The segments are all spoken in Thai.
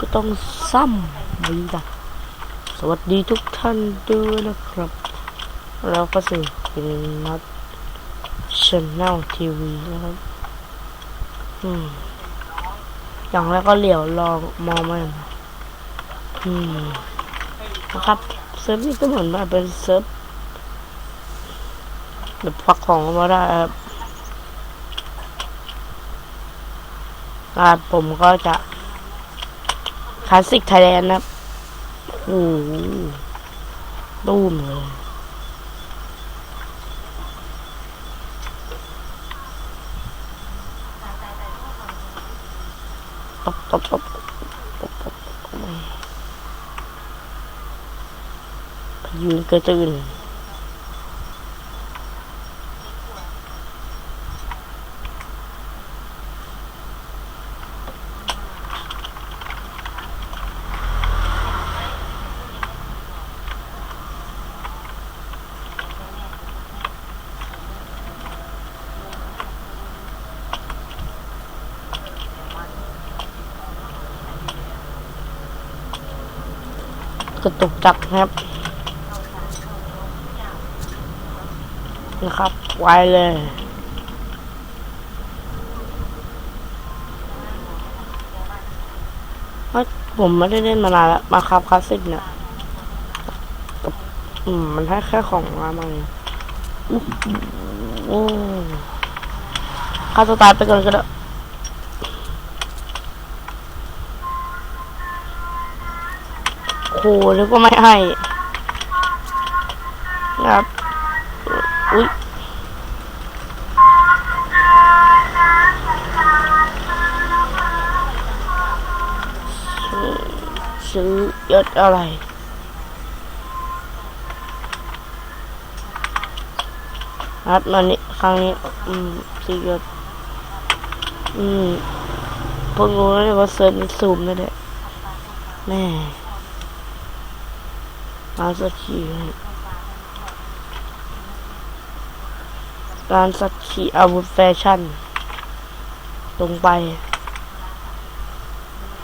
ก็ต้องซ้ำดีจ้ะสวัสดีทุกท่านด้วยนะครับแล้วก็สื่อเป็นนัดชแนลทีวีนะครับ อืม อย่างแรกก็เหลียวลองมองมันอืมนะครับเซิร์ฟนี่ก็เหมือนว่าเป็นเซิร์ฟแบบฟักของมาได้ครับผมก็จะ คลาสสิกไทยแลนด์นะโอ้โหตู้มเลยตบตบตบตบตบตบไม่ยืนกระตื่น กระตุกจักครับ นะครับ ไวเลยเฮ้ยผมไม่ได้เล่นมานานแล้วมาครับคลาสสิกเนี่ยอืมมันให้แค่ของมามาเองอุ๊ยโอ้ฆ่าตัวตายไปก่อนก็ได้ โอ้โหนึกว่าไม่ให้นะครับอุ้ยซื้อซื้อยศอะไรครับมันนี้ครั้งนี้อืมซื้อยศอืมเพิ่งรู้เลยว่าเซิร์ฟนี่ซูมได้เลยแม่ มาสักทีให้การสักขีอาวุธแฟชั่น ลงไป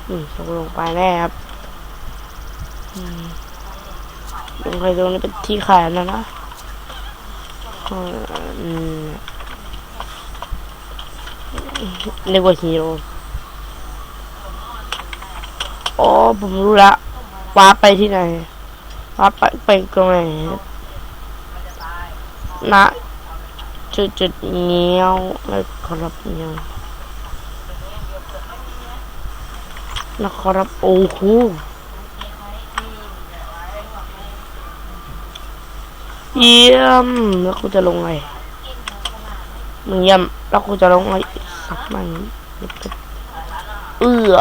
อืมลงลงไปแน่ครับอืมลงไปตรงนี้เป็นที่ขายนะนะอืมเรียกว่าฮีโร่อ๋อผมรู้ละว้าไปที่ไหน ร์ปไปไปตรงไหนนะจุดจุดๆเงี้ยวแล้วครับเงี้ยวนะครับโอ้โหเยี่ยมแล้วกูจะลงไงมึงเยี่ยมแล้วกูจะลงไงสักมันเอื้อ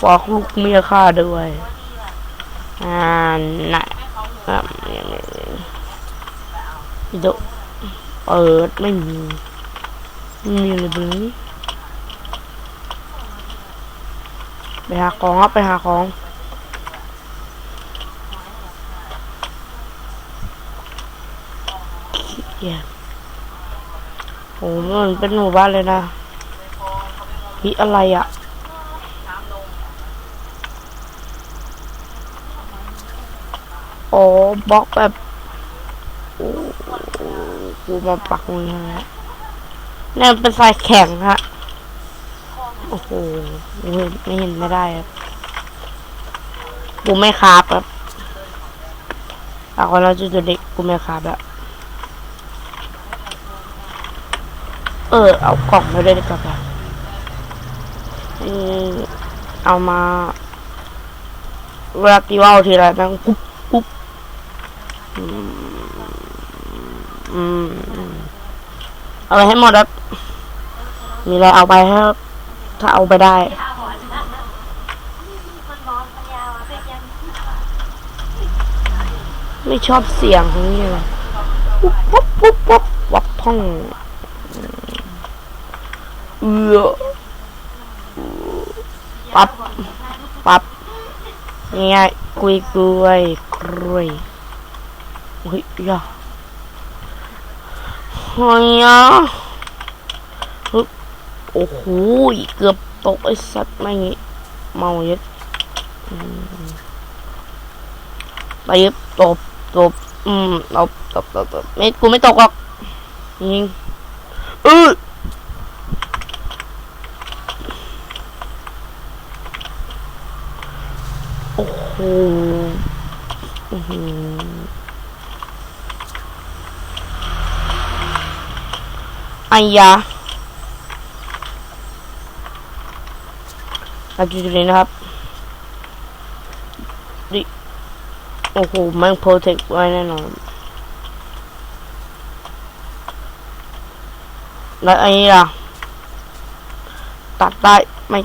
ฝากลูกเมียข้าด้วย อ่าน่ะอ่าเนี่ยเนี่ยเนี่ยเดี๋ยวเปิดไม่มีไม่มีอะไรเลยไปหาของครับไปหาของเกียจโอ้มันเป็นหมู่บ้านเลยนะพี่อะไรอะ อ้บล็อกแบบโอ้กูมาปักมือฮะนี่เป็นสายแข็งฮะ โอ้โหไม่เห็นไม่เห็นไม่ได้ครับกูไม่คาบครับเอาคนเราจุดเด็กกูไม่คาบแล้วเออ เอากล่องมาด้วยดีกว่าครับเอามาเวลาตีว่าวทีไรแม่งกุ๊บ เอาไปให้หมดครับ มีอะไรเอาไปครับ ถ้าเอาไปได้ไม่ชอบเสียงของนี่เลยปุ๊บปุ๊บปุ๊บปุ๊บวับท่องเอือปับปับง่ายกุยกุยกรุยเฮ้ยยาเฮ้ยอะฮึโอ้โหเกือบตกไอ้สัตว์ไม่งเมาเย็ดไปยึบตบตบอืมตบตบตบตบไม่กูไม่ตกหรอกยิงเออโอ้โหอื้อหือ ไอยาอาจุดนี้นะครับดิโอ้โหแม่งโปรเทคไว้แน่นอนแล้วไอ้นี่ล่ะ ตัดได้ไม่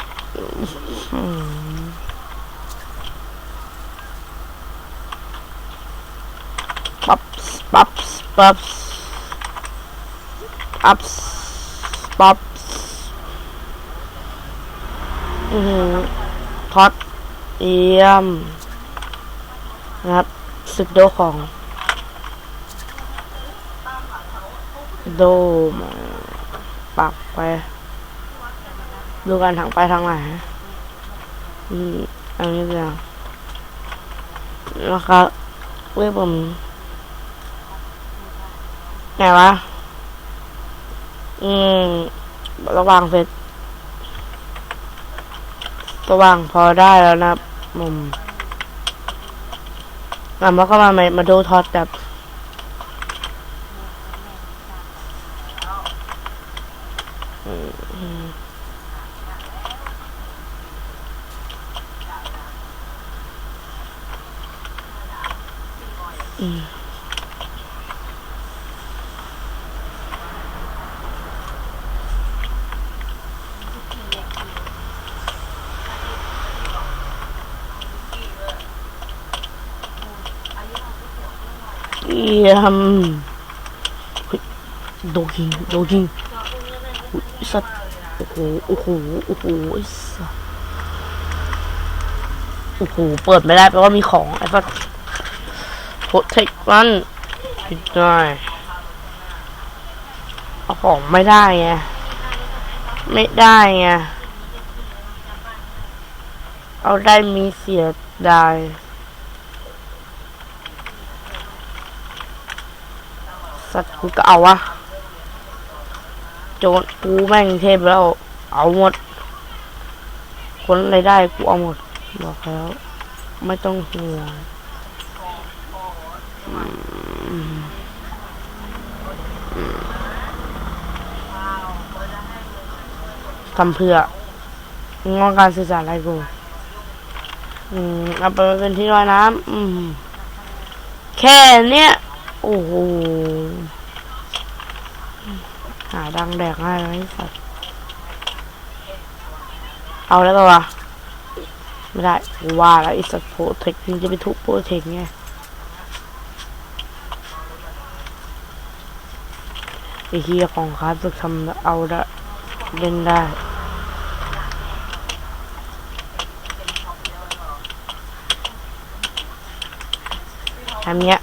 อืมปั๊บปั๊บปั๊บ ปั๊บปั๊บอือหือพอดเยี่ยมนะครับศึกโดของโดมปักไป ดูการถังไปทางไหนอืมอันนี้เป็นนะครับเว้ยผมไหนวะ อืมระหว่างเสร็จระว่างพอได้แล้วนะมุมอะแล้วก็มามามาดูทอดแบบ เยี่ยมโดนยิงโดนยิงสัตว์โอ้โหโอ้โหโอ้โหไอ้สัตว์โอ้โหเปิดไม่ได้แปลว่ามีของไอ้สัตว์โปรเทคมันไม่ได้เอาของไม่ได้ไงไม่ได้ไงเอาได้มีเสียดาย สัตว์กูก็เอาวะ โจนกูแม่งเทพแล้ว เอาหมด คนอะไรได้กูเอาหมด บอกแล้ว ไม่ต้องห่วงทำเพื่ององการสื่อสารอะไรกู อืมเอาไปเป็นที่ลอยน้ำอืม แค่เนี้ย โอ้โห หาดังแดกง่ายเลยสัตว์เอาแล้วป่าวะไม่ได้ว่าแล้วไอ้สัตว์โปรเทคมันจะไปทุบโปรเทคไงไอเฮียของคาสสึกทำเอาได้เล่นได้ทำเงี้ย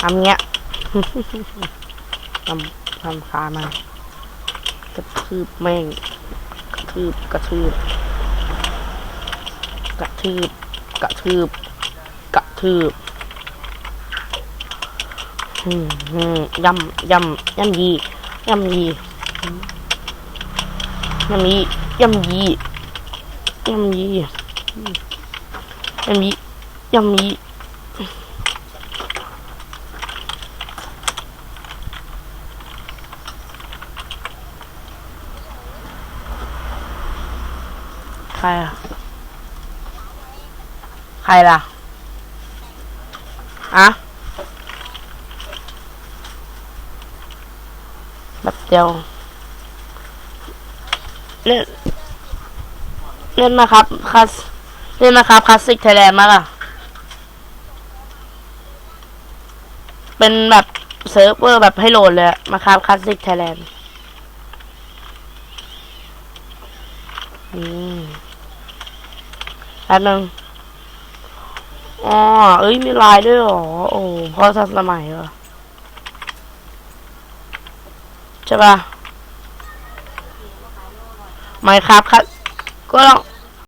ทำเงี้ยทำ ทำคามันกระทืบแม่งกระทืบกระทืบกระทืบกระทืบกระทืบอืมย่ำย่ำย่ำยีย่ำยีย่ำยีย่ำยีย่ำยีย่ำยีย่ำยี รอะใครล่ะอะแบบเดียวเล่นเล่นมาครับคลาสเล่นมาครับคลาสสิกไทยแลนด์มากอะเป็นแบบเซิร์ฟเวอร์แบบให้โหลดเลยมาครับคลาสสิกไทยแลนด์อืม แป๊บนึงอ๋อเอ้ย มีลายด้วยหรอ โอ้พ่อทันสมัยเหรอใช่ปะไม่ครับครับ ก็ลอง